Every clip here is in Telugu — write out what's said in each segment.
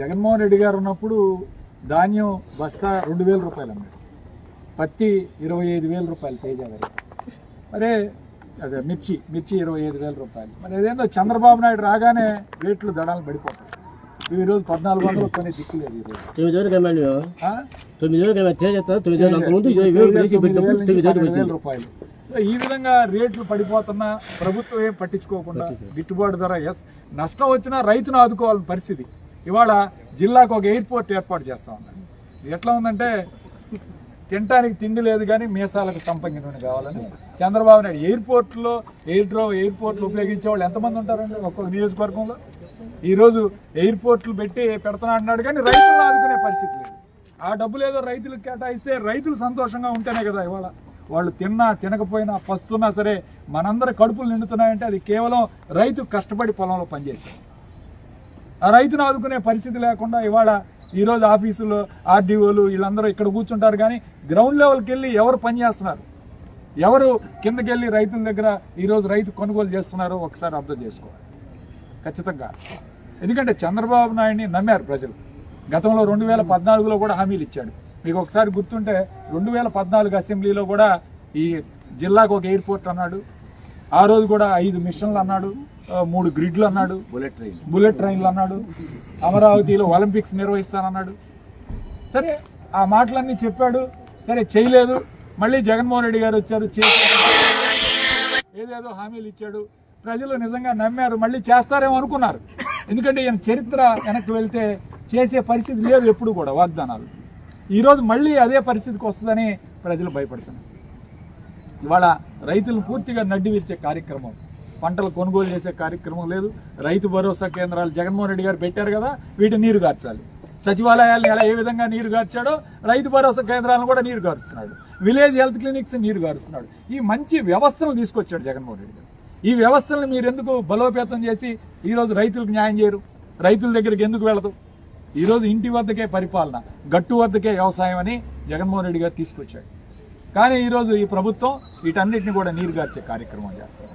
జగన్మోహన్ రెడ్డి గారు ఉన్నప్పుడు ధాన్యం బస్తా రెండు వేల రూపాయలు అమ్మారు. పత్తి ఇరవై ఐదు వేల రూపాయలు తేజ గారు మరే అదే మిర్చి మిర్చి ఇరవై ఐదు వేల రూపాయలు. మరి అదేందో చంద్రబాబు నాయుడు రాగానే రేట్లు దడాలు పడిపోతాయి. ఇవి ఈరోజు పద్నాలుగు వందలు కొన్ని దిక్కులేదు తొమ్మిది? తొమ్మిది వేలు తొమ్మిది రూపాయలు. సో ఈ విధంగా రేట్లు పడిపోతున్నా ప్రభుత్వం ఏం పట్టించుకోకుండా గిట్టుబాటు ధర ఎస్ నష్టం వచ్చినా రైతును ఆదుకోవాలని పరిస్థితి. ఇవాళ జిల్లాకు ఒక ఎయిర్పోర్ట్ ఏర్పాటు చేస్తా ఉన్నాను. ఎట్లా ఉందంటే తినడానికి తిండి లేదు కానీ మీసాలకు సంపంగి నూనె కావాలని చంద్రబాబు నాయుడు ఎయిర్పోర్ట్లో ఎయిర్ డ్రో ఎయిర్పోర్ట్లు ఉపయోగించే వాళ్ళు ఎంతమంది ఉంటారండి ఒక్కొక్క నియోజకవర్గంలో? ఈరోజు ఎయిర్పోర్ట్లు పెట్టి పెడతా అన్నాడు కానీ రైతులను ఆదుకునే పరిస్థితి లేదు. ఆ డబ్బులు ఏదో రైతులకు కేటాయిస్తే రైతులు సంతోషంగా ఉంటేనే కదా ఇవాళ వాళ్ళు తిన్నా తినకపోయినా పస్తున్నా సరే మనందరి కడుపులు నిండుతున్నాయంటే అది కేవలం రైతు కష్టపడి పొలంలో పనిచేస్తారు రైతును ఆదుకునే పరిస్థితి లేకుండా ఇవాళ ఈరోజు ఆఫీసులో ఆర్డీఓలు వీళ్ళందరూ ఇక్కడ కూర్చుంటారు కానీ గ్రౌండ్ లెవెల్కి వెళ్ళి ఎవరు పని చేస్తున్నారు? ఎవరు కిందకి వెళ్ళి రైతుల దగ్గర ఈరోజు రైతు కొనుగోలు చేస్తున్నారో ఒకసారి అర్థం చేసుకోవాలి. ఖచ్చితంగా. ఎందుకంటే చంద్రబాబు నాయుడిని నమ్మారు ప్రజలు. గతంలో రెండు వేల పద్నాలుగులో కూడా హామీలు ఇచ్చాడు. మీకు ఒకసారి గుర్తుంటే రెండు వేల పద్నాలుగు అసెంబ్లీలో కూడా ఈ జిల్లాకు ఒక ఎయిర్పోర్ట్ అన్నాడు. ఆ రోజు కూడా ఐదు మిషన్లు అన్నాడు మూడు గ్రిడ్లు అన్నాడు బుల్లెట్ ట్రైన్ బుల్లెట్ ట్రైన్లు అన్నాడు అమరావతిలో ఒలింపిక్స్ నిర్వహిస్తానన్నాడు సరే ఆ మాటలన్నీ చెప్పాడు సరే చేయలేదు. మళ్ళీ జగన్మోహన్ రెడ్డి గారు వచ్చారు ఏదేదో హామీలు ఇచ్చాడు. ప్రజలు నిజంగా నమ్మారు మళ్ళీ చేస్తారేమో అనుకున్నారు. ఎందుకంటే ఈయన చరిత్ర వెనక్కి వెళ్తే చేసే పరిస్థితి లేదు ఎప్పుడు కూడా వాగ్దానాలు. ఈరోజు మళ్ళీ అదే పరిస్థితికి వస్తుందని ప్రజలు భయపడుతున్నారు. ఇవాళ రైతులను పూర్తిగా నడ్డి విరిచే కార్యక్రమం. పంటలు కొనుగోలు చేసే కార్యక్రమం లేదు. రైతు భరోసా కేంద్రాలు జగన్మోహన్ రెడ్డి గారు పెట్టారు కదా వీటిని నీరు గార్చాలి. సచివాలయాలను ఎలా ఏ విధంగా నీరు గార్చాడో రైతు భరోసా కేంద్రాలను కూడా నీరు గారుస్తున్నాడు. విలేజ్ హెల్త్ క్లినిక్స్ నీరు గారుస్తున్నాడు. ఈ మంచి వ్యవస్థను తీసుకొచ్చాడు జగన్మోహన్ రెడ్డి గారు. ఈ వ్యవస్థలను మీరు ఎందుకు బలోపేతం చేసి ఈరోజు రైతులకు న్యాయం చేయరు? రైతుల దగ్గరికి ఎందుకు వెళ్ళదు ఈరోజు ఇంటి వద్దకే పరిపాలన గట్టు వద్దకే వ్యవసాయం అని జగన్మోహన్ రెడ్డి గారు తీసుకొచ్చాడు. కానీ ఈరోజు ఈ ప్రభుత్వం వీటన్నిటిని కూడా నీరుగార్చే కార్యక్రమం చేస్తాం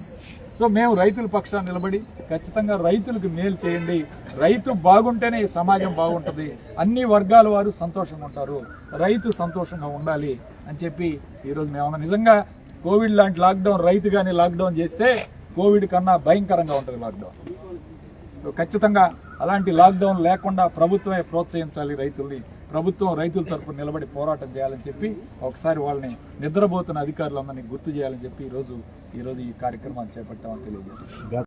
సో మేము రైతుల పక్షాన్ని నిలబడి ఖచ్చితంగా రైతులకు మేలు చేయండి. రైతు బాగుంటేనే ఈ సమాజం బాగుంటుంది. అన్ని వర్గాల వారు సంతోషంగా ఉంటారు. రైతు సంతోషంగా ఉండాలి అని చెప్పి ఈరోజు మేము నిజంగా కోవిడ్ లాంటి లాక్డౌన్ రైతు కానీ లాక్డౌన్ చేస్తే కోవిడ్ కన్నా భయంకరంగా ఉంటుంది లాక్డౌన్. ఖచ్చితంగా అలాంటి లాక్డౌన్ లేకుండా ప్రభుత్వమే ప్రోత్సహించాలి రైతుల్ని. ప్రభుత్వం రైతుల తరపున నిలబడి పోరాటం చేయాలని చెప్పి ఒకసారి వాళ్ళని నిద్రపోతున్న అధికారులందరినీ గుర్తు చేయాలని చెప్పి ఈరోజు ఈరోజు ఈ కార్యక్రమాన్ని చేపట్టామని తెలియజేస్తాం